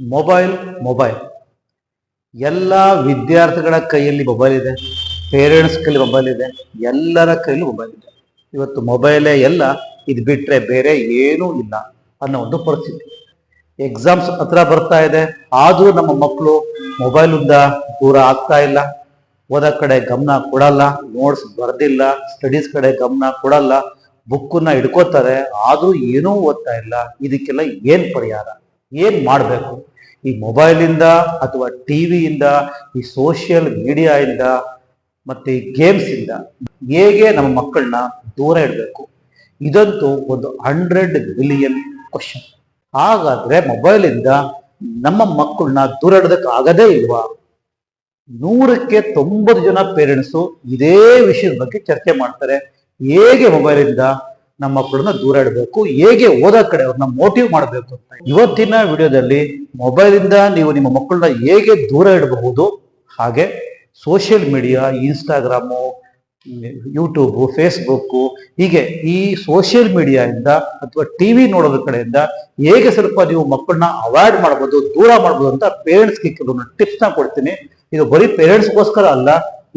Mobile mobile. ಎಲ್ಲ ವಿದ್ಯಾರ್ಥಿಗಳ ಕೈಯಲ್ಲಿ ಮೊಬೈಲ್ ಇದೆ. ಪೇರೆಂಟ್ಸ್ ಕೈಯಲ್ಲಿ ಮೊಬೈಲ್ ಇದೆ. ಎಲ್ಲರ ಕೈಯಲ್ಲಿ ಮೊಬೈಲ್ ಇದೆ. ಇವತ್ತು ಮೊಬೈಲೇ ಎಲ್ಲ ಇದು ಬಿಟ್ಟರೆ ಬೇರೆ ಏನೂ ಇಲ್ಲ ಅನ್ನೋ ಒಂದು ಪರಿಸ್ಥಿತಿ. ಎಕ್ಸಾಮ್ಸ್ ಹತ್ರ ಬರ್ತಾ ಇದೆ. ಆದರೂ ನಮ್ಮ ಮಕ್ಕಳು ಮೊಬೈಲಿಂದ ದೂರ ಆಗ್ತಾ ಇಲ್ಲ. ಓದೋ ಕಡೆ ಗಮನ ಕೊಡಲ್ಲ. ನೋಟ್ಸ್ ಬರ್ದಿಲ್ಲ. ಸ್ಟಡೀಸ್ ಕಡೆ ಗಮನ ಕೊಡಲ್ಲ. ಬುಕ್ಕನ್ನ ಹಿಡ್ಕೋತಾರೆ. ಆದರೂ ಏನೂ ಓದ್ತಾ ಇಲ್ಲ. ಇದಕ್ಕೆಲ್ಲ ಏನು ಪರಿಹಾರ? ಏನ್ ಮಾಡಬೇಕು? ಈ ಮೊಬೈಲಿಂದ ಅಥವಾ ಟಿವಿಯಿಂದ ಈ ಸೋಷಿಯಲ್ ಮೀಡಿಯಾಯಿಂದ, ಮತ್ತೆ ಈ ಗೇಮ್ಸ್ ಇಂದ ಹೇಗೆ ನಮ್ಮ ಮಕ್ಕಳನ್ನ ದೂರ ಇಡಬೇಕು? ಇದಂತೂ ಒಂದು ಹಂಡ್ರೆಡ್ ಮಿಲಿಯನ್ ಕ್ವಶನ್. ಹಾಗಾದ್ರೆ ಮೊಬೈಲ್ ಇಂದ ನಮ್ಮ ಮಕ್ಕಳನ್ನ ದೂರ ಇಡೋದಕ್ಕೆ ಆಗದೇ ಇಲ್ವಾ? ನೂರಕ್ಕೆ ತೊಂಬತ್ತು ಜನ ಪೇರೆಂಟ್ಸು ಇದೇ ವಿಷಯದ ಬಗ್ಗೆ ಚರ್ಚೆ ಮಾಡ್ತಾರೆ. ಹೇಗೆ ಮೊಬೈಲ್ ಇಂದ ನಮ್ಮ ಮಕ್ಕಳನ್ನ ದೂರ ಇಡಬೇಕು. ಹೇಗೆ ಓದೋ ಕಡೆ ಅವ್ರನ್ನ ಮೋಟಿವ್ ಮಾಡಬೇಕು ಅಂತ. ಇವತ್ತಿನ ವಿಡಿಯೋದಲ್ಲಿ ಮೊಬೈಲ್ ಇಂದ ನೀವು ನಿಮ್ಮ ಮಕ್ಕಳನ್ನ ಹೇಗೆ ದೂರ ಇಡಬಹುದು. ಹಾಗೆ social media Instagram YouTube Facebook ಹೀಗೆ ಈ ಸೋಷಿಯಲ್ ಮೀಡಿಯಾದಿಂದ ಅಥವಾ ಟಿವಿ ನೋಡೋದ್ರ ಕಡೆಯಿಂದ ಹೇಗೆ ಸ್ವಲ್ಪ ನೀವು ಮಕ್ಕಳನ್ನ ಅವಾಯ್ಡ್ ಮಾಡ್ಬೋದು, ದೂರ ಮಾಡ್ಬೋದು ಅಂತ ಪೇರೆಂಟ್ಸ್ಗೆ ಕೆಲವೊಂದು ಟಿಪ್ಸ್ನ ಕೊಡ್ತೀನಿ. ಇದು ಬರೀ ಪೇರೆಂಟ್ಸ್ಗೋಸ್ಕರ ಅಲ್ಲ,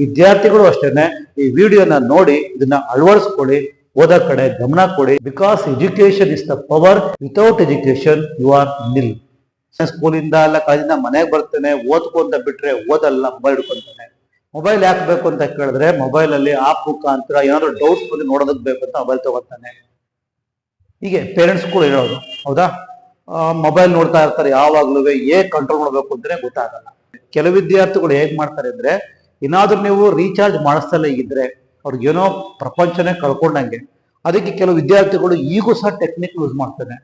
ವಿದ್ಯಾರ್ಥಿಗಳು ಅಷ್ಟೇನೆ ಈ ವಿಡಿಯೋನ ನೋಡಿ ಇದನ್ನ ಅಳವಡಿಸ್ಕೊಳ್ಳಿ. ಓದೋ ಕಡೆ ಗಮನ ಕೊಡಿ. Because education is the power without education you are nil ಸ್ಕೂಲಿಂದ ಅಲ್ಲ ಕಾಲೇಜಿಂದ ಮನೆಗೆ ಬರ್ತೇನೆ, ಓದ್ಕೊಂತ ಬಿಟ್ರೆ ಓದಲ್ಲ ಮೊಬೈಲ್ ಹಿಡ್ಕೊಂತಾನೆ. ಮೊಬೈಲ್ ಯಾಕೆ ಬೇಕು ಅಂತ ಕೇಳಿದ್ರೆ ಮೊಬೈಲ್ ಅಲ್ಲಿ ಆಪ್ ಮುಖಾಂತರ ಏನಾದ್ರು ಡೌಟ್ಸ್ ಬಂದು ನೋಡೋದಕ್ಕೆ ಬೇಕು ಅಂತ ಮೊಬೈಲ್ ತಗೋತಾನೆ. ಹೀಗೆ ಪೇರೆಂಟ್ಸ್ ಕೂಡ ಹೇಳೋದು ಹೌದಾ? ಮೊಬೈಲ್ ನೋಡ್ತಾ ಇರ್ತಾರೆ ಯಾವಾಗ್ಲೂ ಏ ಕಂಟ್ರೋಲ್ ಮಾಡಬೇಕು ಅಂತಾನೆ ಗೊತ್ತಾಗಲ್ಲ. ಕೆಲವು ವಿದ್ಯಾರ್ಥಿಗಳು ಹೇಗ್ ಮಾಡ್ತಾರೆ ಅಂದ್ರೆ, ಏನಾದ್ರೂ ನೀವು ರೀಚಾರ್ಜ್ ಮಾಡಿಸ್ತಲೇ ಇದ್ರೆ ಅವ್ರಿಗೇನೋ ಪ್ರಪಂಚನೇ ಕಳ್ಕೊಂಡಂಗೆ. ಅದಕ್ಕೆ ಕೆಲವು ವಿದ್ಯಾರ್ಥಿಗಳು ಈಗೂ ಸಹ ಟೆಕ್ನಿಕ್ ಯೂಸ್ ಮಾಡ್ತಾರೆ.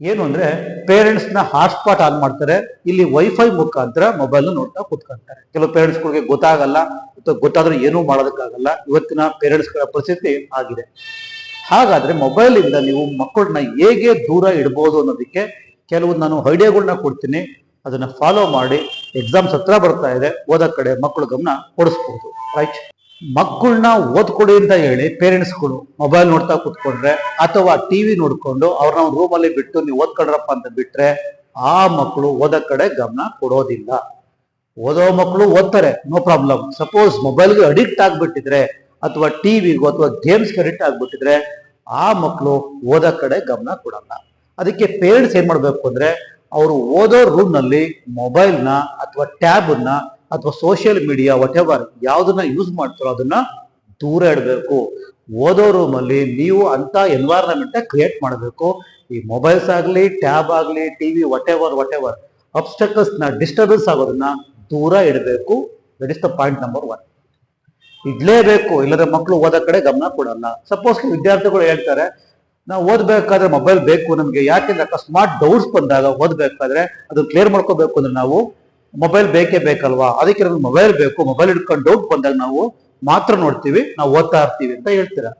ಏನು ಅಂದ್ರೆ ಪೇರೆಂಟ್ಸ್ನ ಹಾಟ್ಸ್ಪಾಟ್ ಆನ್ ಮಾಡ್ತಾರೆ. ಇಲ್ಲಿ ವೈಫೈ ಮುಖಾಂತರ ಮೊಬೈಲ್ ನೋಡ್ತಾ ಕೂತ್ಕೊಂತಾರೆ. ಕೆಲವು ಪೇರೆಂಟ್ಸ್ಗಳಿಗೆ ಗೊತ್ತಾಗಲ್ಲ, ಅಥವಾ ಗೊತ್ತಾದ್ರೆ ಏನೂ ಮಾಡೋದಕ್ಕಾಗಲ್ಲ. ಇವತ್ತಿನ ಪೇರೆಂಟ್ಸ್ಗಳ ಪರಿಸ್ಥಿತಿ ಆಗಿದೆ. ಹಾಗಾದ್ರೆ ಮೊಬೈಲ್ ಇಂದ ನೀವು ಮಕ್ಕಳನ್ನ ಹೇಗೆ ದೂರ ಇಡ್ಬೋದು ಅನ್ನೋದಕ್ಕೆ ಕೆಲವು ನಾನು ಐಡಿಯಾಗಳನ್ನ ಕೊಡ್ತೀನಿ. ಅದನ್ನ ಫಾಲೋ ಮಾಡಿ ಎಕ್ಸಾಮ್ಸ್ ಹತ್ರ ಬರ್ತಾ ಇದೆ. ಓದೋ ಕಡೆ ಮಕ್ಕಳು ಗಮನ ಕೊಡಿಸ್ಬೋದು. ರೈಟ್ ಮಕ್ಕಳನ್ನ ಓದ್ಕೊಡಿ ಅಂತ ಹೇಳಿ ಪೇರೆಂಟ್ಸ್ಗಳು ಮೊಬೈಲ್ ನೋಡ್ತಾ ಕೂತ್ಕೊಂಡ್ರೆ ಅಥವಾ ಟಿವಿ ನೋಡ್ಕೊಂಡು ಅವ್ರನ್ನ ರೂಮಲ್ಲಿ ಬಿಟ್ಟು ನೀವು ಓದ್ಕೊಳ್ರಪ್ಪ ಅಂತ ಬಿಟ್ರೆ ಆ ಮಕ್ಕಳು ಓದೋ ಕಡೆ ಗಮನ ಕೊಡೋದಿಲ್ಲ. ಓದೋ ಮಕ್ಕಳು ಓದ್ತಾರೆ ನೋ ಪ್ರಾಬ್ಲಮ್ ಸಪೋಸ್ ಮೊಬೈಲ್ಗೆ ಅಡಿಕ್ಟ್ ಆಗ್ಬಿಟ್ಟಿದ್ರೆ ಅಥವಾ ಟಿವಿಗೂ ಅಥವಾ ಗೇಮ್ಸ್ಗೆ ಅಡಿಕ್ಟ್ ಆಗ್ಬಿಟ್ಟಿದ್ರೆ ಆ ಮಕ್ಕಳು ಓದೋ ಕಡೆ ಗಮನ ಕೊಡಲ್ಲ. ಅದಕ್ಕೆ ಪೇರೆಂಟ್ಸ್ ಏನ್ ಮಾಡ್ಬೇಕು ಅಂದ್ರೆ ಅವರು ಓದೋ ರೂಮ್ನಲ್ಲಿ ಮೊಬೈಲ್ನ ಅಥವಾ ಟ್ಯಾಬ್ನ ಅಥವಾ ಸೋಷಿಯಲ್ ಮೀಡಿಯಾ ವಾಟ್ ಎವರ್ ಯಾವ್ದನ್ನ ಯೂಸ್ ಮಾಡ್ತಾರೋ ಅದನ್ನ ದೂರ ಇಡಬೇಕು. ಓದೋ ರೂಮಲ್ಲಿ ನೀವು ಅಂತ ಎನ್ವೈರನ್ಮೆಂಟ್ ಕ್ರಿಯೇಟ್ ಮಾಡಬೇಕು. ಈ ಮೊಬೈಲ್ಸ್ ಆಗಲಿ ಟ್ಯಾಬ್ ಆಗಲಿ TV whatever whatever ಅಬ್ಸ್ಟಕಲ್ಸ್ನ ಡಿಸ್ಟರ್ಬೆನ್ಸ್ ಆಗೋದನ್ನ ದೂರ ಇಡಬೇಕು. That is the point number one ಇಡ್ಲೇಬೇಕು. ಇಲ್ಲದ್ರೆ ಮಕ್ಕಳು ಓದೋ ಕಡೆ ಗಮನ ಕೊಡಲ್ಲ. ಸಪೋಸ್ ವಿದ್ಯಾರ್ಥಿಗಳು ಹೇಳ್ತಾರೆ, ನಾವು ಓದ್ಬೇಕಾದ್ರೆ ಮೊಬೈಲ್ ಬೇಕು ನಮ್ಗೆ. ಯಾಕೆಂದ್ರೆ ಅಕಸ್ಮಾತ್ ಡೌಟ್ಸ್ ಬಂದಾಗ ಓದ್ಬೇಕಾದ್ರೆ ಅದು ಕ್ಲಿಯರ್ ಮಾಡ್ಕೋಬೇಕು ಅಂದ್ರೆ ನಾವು ಮೊಬೈಲ್ ಬೇಕೇ ಬೇಕಲ್ವಾ? ಅದಕ್ಕೆ ನಮ್ಗೆ ಮೊಬೈಲ್ ಬೇಕು. ಮೊಬೈಲ್ ಹಿಡ್ಕೊಂಡು ಡೌಟ್ ಬಂದಾಗ ನಾವು ಮಾತ್ರ ನೋಡ್ತೀವಿ, ನಾವು ಓದ್ತಾ ಇರ್ತೀವಿ ಅಂತ ಹೇಳ್ತೀರಾ.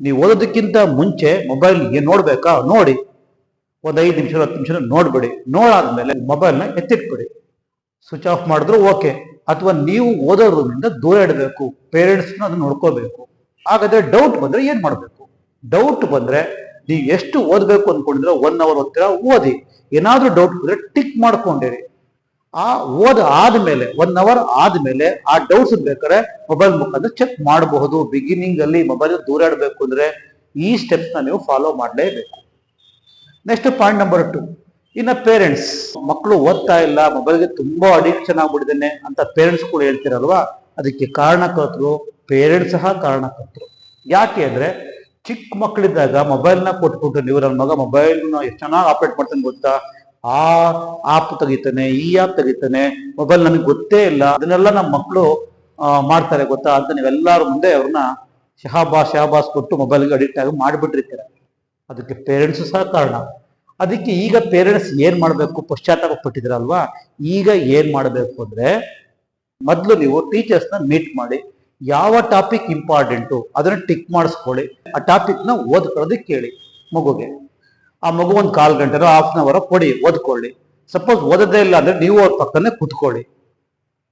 ನೀವು ಓದೋದಕ್ಕಿಂತ ಮುಂಚೆ ಮೊಬೈಲ್ ಏನ್ ನೋಡ್ಬೇಕಾ? ನೋಡಿ. ಒಂದ್ ಐದು ನಿಮಿಷ, ಹತ್ತು ನಿಮಿಷ ನೋಡ್ಬಿಡಿ. ನೋಡಾದ್ಮೇಲೆ ಮೊಬೈಲ್ನ ಎತ್ತಿಟ್ಬಿಡಿ. ಸ್ವಿಚ್ ಆಫ್ ಮಾಡಿದ್ರು ಓಕೆ. ಅಥವಾ ನೀವು ಓದೋ ರೂಮಿಂದ ದೂರ ಇಡಬೇಕು. ಪೇರೆಂಟ್ಸ್ನ ಅದನ್ನ ನೋಡ್ಕೋಬೇಕು. ಹಾಗಾದ್ರೆ ಡೌಟ್ ಬಂದ್ರೆ ಏನ್ ಮಾಡ್ಬೇಕು? ಡೌಟ್ ಬಂದ್ರೆ ನೀವು ಎಷ್ಟು ಓದ್ಬೇಕು ಅನ್ಕೊಂಡಿದ್ರೆ ಒನ್ ಅವರ್ ಓದ್ತೀರಾ ಓದಿ. ಏನಾದ್ರೂ ಡೌಟ್ ಬಂದ್ರೆ ಟಿಕ್ ಮಾಡ್ಕೊಂಡಿರಿ. ಆ ಓದ್ ಆದ್ಮೇಲೆ ಒನ್ ಅವರ್ ಆದ್ಮೇಲೆ ಆ ಡೌಟ್ಸ್ ಬೇಕಾದ್ರೆ ಮೊಬೈಲ್ ಮುಖಾಂತರ ಚೆಕ್ ಮಾಡಬಹುದು. ಬಿಗಿನಿಂಗ್ ಅಲ್ಲಿ ಮೊಬೈಲ್ ದೂರ ಇಡಬೇಕು ಅಂದ್ರೆ ಈ ಸ್ಟೆಪ್ಸ್ನ ನೀವು ಫಾಲೋ ಮಾಡಲೇಬೇಕು. ನೆಕ್ಸ್ಟ್ ಪಾಯಿಂಟ್ ನಂಬರ್ ಟು ಇನ್ನ ಪೇರೆಂಟ್ಸ್ ಮಕ್ಕಳು ಓದ್ತಾ ಇಲ್ಲ ಮೊಬೈಲ್ಗೆ ತುಂಬಾ ಅಡಿಕ್ಷನ್ ಆಗ್ಬಿಟ್ಟಿದ್ದೇನೆ ಅಂತ ಪೇರೆಂಟ್ಸ್ ಕೂಡ ಹೇಳ್ತಿರಲ್ವಾ? ಅದಕ್ಕೆ ಕಾರಣಕರ್ತರು ಪೇರೆಂಟ್ಸ್ ಸಹ ಕಾರಣಕರ್ತರು. ಯಾಕೆ ಅಂದ್ರೆ ಚಿಕ್ಕ ಮಕ್ಕಳಿದ್ದಾಗ ಮೊಬೈಲ್ನ ಕೊಟ್ಬಿಟ್ಟು ನೀವು ನನ್ನ ಮಗ ಮೊಬೈಲ್ನ ಎಷ್ಟು ಚೆನ್ನಾಗಿ ಆಪರೇಟ್ ಮಾಡ್ತಾನೆ ಗೊತ್ತಾ? ಆ ಆಪ್ ತೆಗಿತಾನೆ, ಈ ಆಪ್ ತೆಗಿತಾನೆ ಮೊಬೈಲ್ ನನಗೆ ಗೊತ್ತೇ ಇಲ್ಲ. ಅದನ್ನೆಲ್ಲ ನಮ್ಮ ಮಕ್ಕಳು ಮಾಡ್ತಾರೆ ಗೊತ್ತಾ? ಅಂತ ನೀವೆಲ್ಲರ ಮುಂದೆ ಅವ್ರನ್ನ ಶಹಾಬಾಸ್ ಶಹಾಬಾಸ್ ಕೊಟ್ಟು ಮೊಬೈಲ್ಗೆ ಅಡಿಕ್ಟ್ ಆಗಿ ಮಾಡಿಬಿಟ್ಟಿರ್ತಾರೆ. ಅದಕ್ಕೆ ಪೇರೆಂಟ್ಸ್ ಸಹ ಕಾರಣ. ಅದಕ್ಕೆ ಈಗ ಪೇರೆಂಟ್ಸ್ ಏನ್ ಮಾಡಬೇಕು? ಪಶ್ಚಾತ್ತಾಪ ಪಟ್ಟಿದ್ರಲ್ವಾ ಈಗ ಏನ್ ಮಾಡಬೇಕು ಅಂದ್ರೆ, ಮೊದಲು ನೀವು ಟೀಚರ್ಸ್ನ ಮೀಟ್ ಮಾಡಿ, ಯಾವ ಟಾಪಿಕ್ ಇಂಪಾರ್ಟೆಂಟು ಅದನ್ನ ಟಿಕ್ ಮಾಡಿಸ್ಕೊಳ್ಳಿ. ಆ ಟಾಪಿಕ್ನ ಓದ್ಕೊಳ್ಳೋದಕ್ಕೆ ಕೇಳಿ ಮಗುಗೆ. ಆ ಮಗು ಒಂದು ಕಾಲು ಗಂಟೆನೋ ಹಾಫ್ ಅನ್ ಅವರ್ ಕೊಡಿ ಓದ್ಕೊಳ್ಳಿ. ಸಪೋಸ್ ಓದೋದೇ ಇಲ್ಲ ಅಂದ್ರೆ ನೀವು ಅವ್ರ ಪಕ್ಕನೆ ಕುತ್ಕೊಳ್ಳಿ.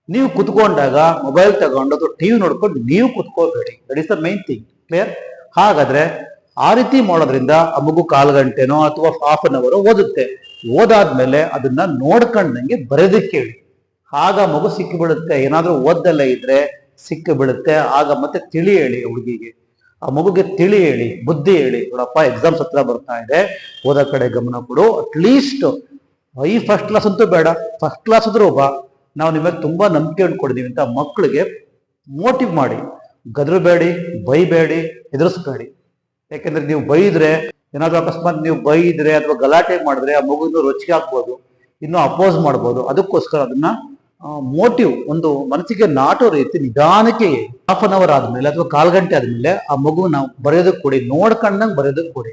ನೀವು ಕುತ್ಕೊಂಡಾಗ ಮೊಬೈಲ್ ತಗೊಂಡು ಅಥವಾ ಟಿವಿ ನೋಡ್ಕೊಂಡು ನೀವು ಕುತ್ಕೋಬೇಡಿ. That is the main thing clear ಹಾಗಾದ್ರೆ ಆ ರೀತಿ ಮಾಡೋದ್ರಿಂದ ಆ ಮಗು ಕಾಲು ಗಂಟೆನೋ ಅಥವಾ ಹಾಫ್ ಅನ್ ಅವರ್ ಓದುತ್ತೆ. ಓದಾದ್ಮೇಲೆ ಅದನ್ನ ನೋಡ್ಕೊಂಡಂಗೆ ಬರೆದಕ್ಕೆ ಹೇಳಿ. ಆಗ ಮಗು ಸಿಕ್ಕಿ ಬೀಳುತ್ತೆ ಏನಾದ್ರೂ ಓದ್ದಲ್ಲೇ ಇದ್ರೆ ಸಿಕ್ಕಿಬಿಡುತ್ತೆ. ಆಗ ಮತ್ತೆ ತಿಳಿ ಹೇಳಿ ಹುಡುಗಿಗೆ. ಆ ಮಗುಗೆ ತಿಳಿ ಹೇಳಿ, ಬುದ್ಧಿ ಹೇಳಿ, ನೋಡಪ್ಪ ಎಕ್ಸಾಮ್ಸ್ ಹತ್ರ ಬರ್ತಾ ಇದೆ, ಓದೋ ಕಡೆ ಗಮನ ಕೊಡು. ಅಟ್ಲೀಸ್ಟ್ ಐ ಫಸ್ಟ್ ಕ್ಲಾಸ್ ಅಂತೂ ಬೇಡ. ಫಸ್ಟ್ ಕ್ಲಾಸ್ ಆದ್ರೂ ಬಾ. ನಾವು ನಿಮಗೆ ತುಂಬಾ ನಂಬಿಕೆ ಇಟ್ಕೊಡಿದೀವಿ ಅಂತ ಮಕ್ಕಳಿಗೆ ಮೋಟಿವ್ ಮಾಡಿ. ಗದರಬೇಡಿ ಬೈಬೇಡಿ, ಹೆದರ್ಸ್ಬೇಡಿ. ಯಾಕೆಂದ್ರೆ ನೀವು ಬೈದ್ರೆ, ಏನಾದ್ರೂ ಅಕಸ್ಮಾತ್ ನೀವು ಬೈದ್ರೆ ಅಥವಾ ಗಲಾಟೆ ಮಾಡಿದ್ರೆ ಆ ಮಗುನೂ ರೊಚ್ಚಿಗೆ ಹಾಕ್ಬೋದು, ಇನ್ನೂ ಅಪೋಸ್ ಮಾಡ್ಬೋದು. ಅದಕ್ಕೋಸ್ಕರ ಅದನ್ನ ಮೋಟಿವ್ ಒಂದು ಮನಸ್ಸಿಗೆ ನಾಟೋ ರೀತಿ ನಿಧಾನಕ್ಕೆ ಹಾಫ್ ಅನ್ ಅವರ್ ಆದ್ಮೇಲೆ ಅಥವಾ ಕಾಲ್ ಗಂಟೆ ಆದ್ಮೇಲೆ ಆ ಮಗು ನಾವು ಬರೆಯೋದಕ್ಕೆ ಕೊಡಿ, ನೋಡ್ಕೊಂಡಂಗೆ ಬರೆಯೋದಕ್ಕೆ ಕೊಡಿ.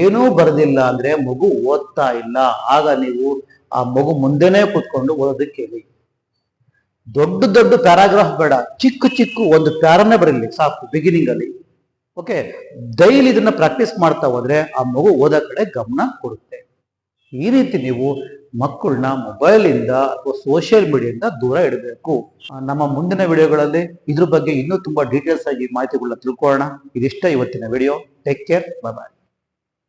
ಏನೂ ಬರೆದಿಲ್ಲ ಅಂದ್ರೆ ಮಗು ಓದ್ತಾ ಇಲ್ಲ. ಆಗ ನೀವು ಆ ಮಗು ಮುಂದೆನೇ ಕೂತ್ಕೊಂಡು ಓದೋದಕ್ಕೆ ಕೇಳಿ. ದೊಡ್ಡ ದೊಡ್ಡ ಪ್ಯಾರಾಗ್ರಾಫ್ ಬೇಡ, ಚಿಕ್ಕ ಚಿಕ್ಕ ಒಂದು ಪ್ಯಾರನ್ನೇ ಬರೀಲಿ, ಸಾಕು ಬಿಗಿನಿಂಗ್ ಅಲ್ಲಿ. ಓಕೆ ಡೈಲಿ ಇದನ್ನ ಪ್ರಾಕ್ಟೀಸ್ ಮಾಡ್ತಾ ಹೋದ್ರೆ ಆ ಮಗು ಓದೋ ಕಡೆ ಗಮನ ಕೊಡುತ್ತೆ. ಈ ರೀತಿ ನೀವು ಮಕ್ಕಳನ್ನ ಮೊಬೈಲಿಂದ ಅಥವಾ ಸೋಷಿಯಲ್ ಮೀಡಿಯಾದಿಂದ ದೂರ ಇಡಬೇಕು. ನಮ್ಮ ಮುಂದಿನ ವಿಡಿಯೋಗಳಲ್ಲಿ ಇದ್ರ ಬಗ್ಗೆ ಇನ್ನೂ ತುಂಬಾ ಡೀಟೇಲ್ಸ್ ಆಗಿ ಮಾಹಿತಿಗಳನ್ನ ತಿಳ್ಕೊಳ್ಳೋಣ. ಇದಿಷ್ಟ ಇವತ್ತಿನ ವಿಡಿಯೋ ಟೇಕ್ ಕೇರ್ ಬಾಯ್